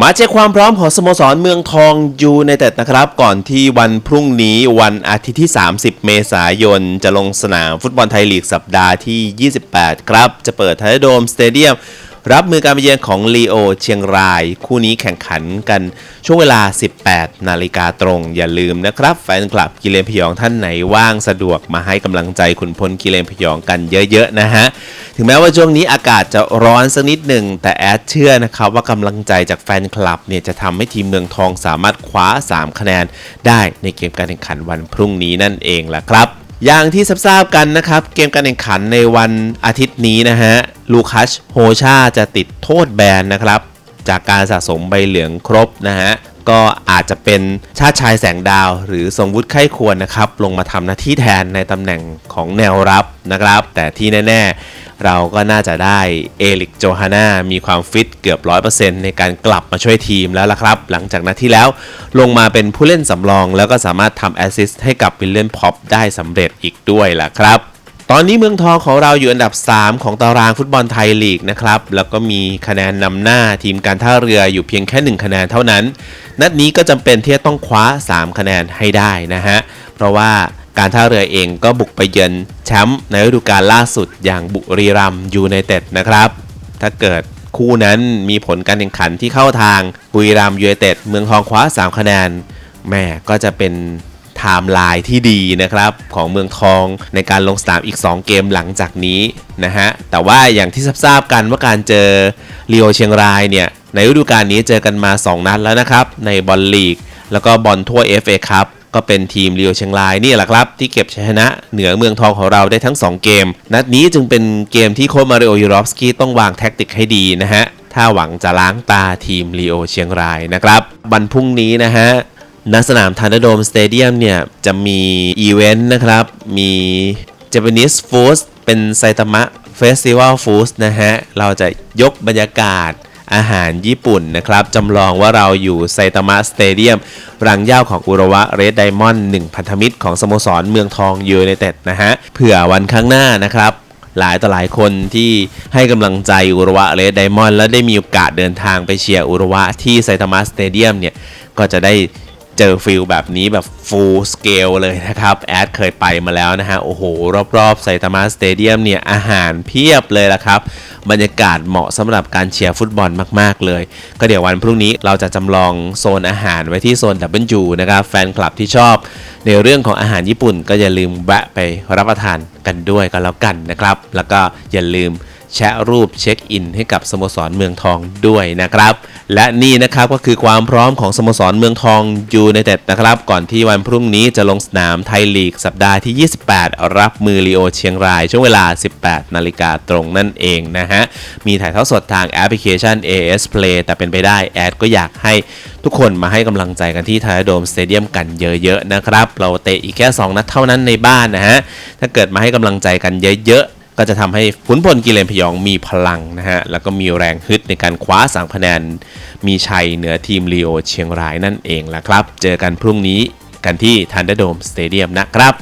มาเช็คความพร้อมของสโมสรเมืองทองยูในเต็ดนะครับ ก่อนที่วันพรุ่งนี้วันอาทิตย์ที่ 30 เมษายน จะลงสนามฟุตบอลไทยลีกสัปดาห์ที่ 28 ครับ จะเปิดไทยโดมสเตเดียม รับมือการไปเยือนของลีโอเชียงราย คู่นี้แข่งขันกันช่วงเวลา 18 นาฬิกาตรง อย่าลืมนะครับ แฟนคลับกิเลนพยองท่านไหนว่างสะดวกมาให้กำลังใจขุนพลกิเลนพยองกันเยอะๆนะฮะ ถึงแม้ว่าช่วงนี้อากาศจะร้อนสักนิดหนึ่ง แต่แอดเชื่อนะครับว่ากำลังใจจากแฟนคลับเนี่ยจะทำให้ทีมเมืองทองสามารถคว้า 3 คะแนนได้ในเกมการแข่งขันวันพรุ่งนี้นั่นเองแหละครับ อย่างที่ทราบกันนะครับ เกมการแข่งขันในวันอาทิตย์นี้นะฮะลูคัสโฮชาจะติดโทษแบนนะครับ จากการสะสมใบเหลืองครบนะฮะก็อาจจะเป็นชาติชายแสงดาว หรือทรงวุฒิไข้ควรนะครับ ลงมาทำหน้าที่แทนในตำแหน่งของแนวรับนะครับ แต่ที่แน่ ๆ เราก็น่าจะได้เอลิกโจฮาน่ามีความฟิตเกือบ 100%ในการกลับมาช่วยทีมแล้วล่ะครับ หลังจากนาที่แล้วลงมาเป็นผู้เล่นสำรองแล้วก็สามารถทำแอสซิสต์ให้กับวิลเลียนพ็อปได้สำเร็จอีกด้วยล่ะครับตอนนี้เมืองทองของเราอยู่อันดับ 3 ของตารางฟุตบอลไทยลีกนะครับ แล้วก็มีคะแนนนำหน้าทีมการท่าเรืออยู่เพียงแค่ 1 คะแนนเท่านั้น นัดนี้ก็จำเป็นที่จะต้องคว้า 3 คะแนนให้ได้นะฮะ เพราะว่า การท่าเรือเองก็บุกไปเยือนแชมป์ในฤดูกาลล่าสุดอย่างบุรีรัมยูไนเต็ดนะครับ ถ้าเกิดคู่นั้นมีผลการแข่งขันที่เข้าทางบุรีรัมยูไนเต็ดเมืองทองคว้า 3 คะแนนแม่ก็จะเป็นไทม์ไลน์ที่ดีนะครับ ของเมืองทองในการลงสนามอีก 2 เกมหลังจากนี้นะฮะ แต่ว่าอย่างที่ทราบกันว่าการเจอลีโอเชียงรายเนี่ย ในฤดูกาลนี้เจอกันมา 2 นัดแล้วนะครับ ในบอลลีก แล้วก็บอลทั่ว FA ครับ ก็เป็นทีมลีโอเชียงรายนี่แหละครับ ที่เก็บชนะเหนือเมืองทองของเราได้ทั้ง 2 เกม นัดนี้จึงเป็นเกมที่โค้ชมาริโอยูรอฟสกี้ต้องวางแท็กติกให้ดีนะฮะ ถ้าหวังจะล้างตาทีมลีโอเชียงรายนะครับวันพรุ่งนี้นะฮะณสนามทันเดโดมสเตเดียมเนี่ย จะมีอีเวนต์นะครับ มี Japanese Food เป็นไซตามะเฟสติวัลฟู้ดนะฮะ เราจะยกบรรยากาศ อาหารญี่ปุ่นนะครับจำลองว่าเราอยู่ไซตามะสเตเดียมรังย่าของอุระวะเรดไดมอนด์หนึ่งพันธมิตรของสโมสรเมืองทองยูไนเต็ดนะฮะเผื่อวันข้างหน้านะครับหลายต่อหลายคนที่ให้กำลังใจอุระวะเรดไดมอนด์และได้มีโอกาสเดินทางไปเชียร์อุระวะที่ไซตามะสเตเดียมเนี่ย ก็จะได้เจอฟิลแบบนี้แบบ full scale เลยนะครับ แอดเคยไปมาแล้วนะฮะ โอ้โห รอบๆไซตามะสเตเดียมเนี่ย อาหารเพียบเลยละครับ บรรยากาศเหมาะสำหรับการเชียร์ฟุตบอลมากๆเลย ก็เดี๋ยววันพรุ่งนี้เราจะจำลองโซนอาหารไว้ที่โซน W นะครับแฟนคลับที่ชอบ ในเรื่องของอาหารญี่ปุ่น ก็อย่าลืมแวะไปรับประทานกันด้วยก็แล้วกันนะครับ แล้วก็อย่าลืมแชะรูปเช็คอินให้กับสโมสรเมืองทองด้วยนะครับ และนี่นะครับก็คือความพร้อมของสโมสรเมืองทองยูไนเต็ดนะครับ ก่อนที่วันพรุ่งนี้จะลงสนามไทยลีกสัปดาห์ที่ 28 รับมือลีโอเชียงราย ช่วงเวลา 18 นาฬิกาตรงนั่นเองนะฮะ มีถ่ายทอดสดทางแอปพลิเคชัน AS Play แต่เป็นไปได้แอดก็อยากให้ทุกคนมาให้กำลังใจกันที่ไทยโดมสเตเดียมกันเยอะๆนะครับ เราเตะอีกแค่ 2 นัดเท่านั้นในบ้านนะฮะ ถ้าเกิดมาให้กำลังใจกันเยอะๆ ก็จะทำให้ขุนพลกิเลนพยองมีพลังนะฮะ แล้วก็มีแรงฮึดในการคว้าสามคะแนน มีชัยเหนือทีมลีโอเชียงรายนั่นเองละครับ เจอกันพรุ่งนี้กันที่ทันเดอร์โดมสเตเดียมนะครับ